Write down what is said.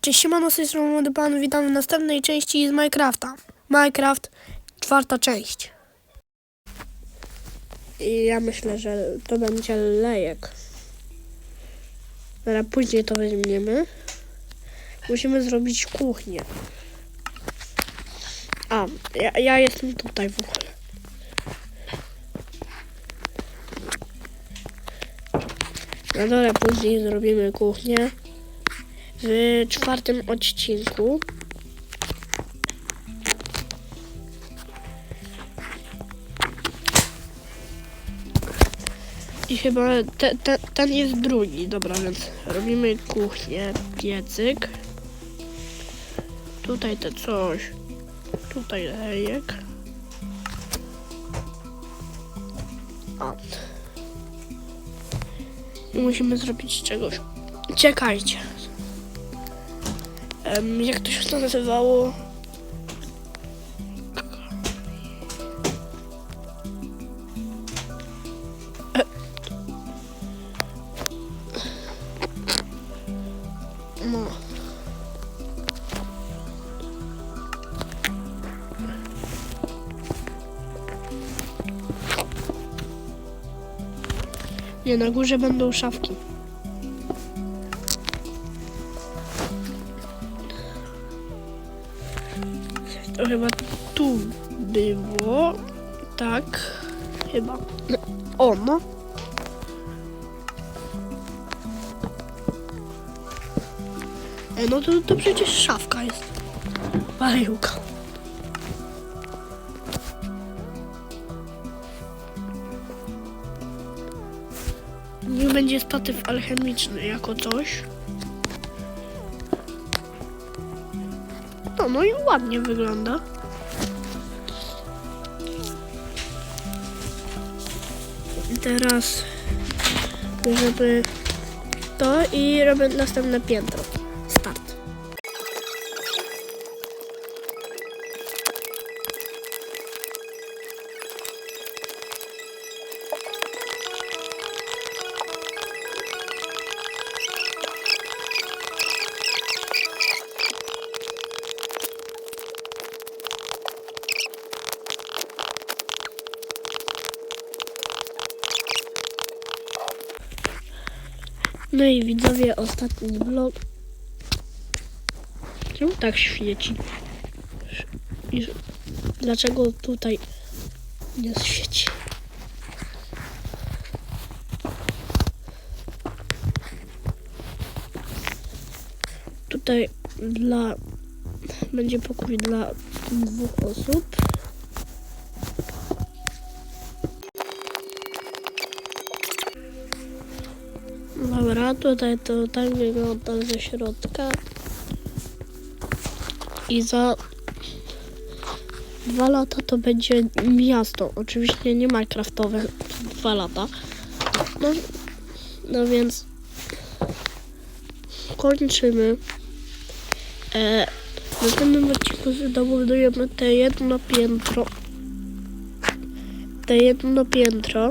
Cześć, siemano, z tej strony Młody Pan, witam w następnej części z Minecrafta. Minecraft, czwarta część. I ja myślę, że to będzie lejek. Ale później to weźmiemy. Musimy zrobić kuchnię. A, ja, ja jestem tutaj w ogóle. No dobra, później zrobimy kuchnię w czwartym odcinku. I chyba te, te, ten jest drugi, dobra, więc robimy kuchnię, piecyk. Tutaj te coś, tutaj lejek. A. I musimy zrobić czegoś. Czekajcie. Em, jak to się to nazywało? E. No. Nie, na górze będą szafki. Chyba tu było. Tak. Chyba. O, no. E, no to, to przecież szafka jest. Baryłka. Niech będzie statyw alchemiczny jako coś. No, no i ładnie wygląda. Teraz, żeby to i robię następne piętro. No i widzowie, ostatni blok. Czemu tak świeci? I dlaczego tutaj nie świeci? Tutaj dla będzie pokój dla dwóch osób. Dobra, tutaj to tak wygląda ze środka. I za dwa lata to będzie miasto. Oczywiście nie Minecraftowe. Dwa lata. No, no więc kończymy. E, w następnym odcinku dobudujemy te jedno piętro. Te jedno piętro.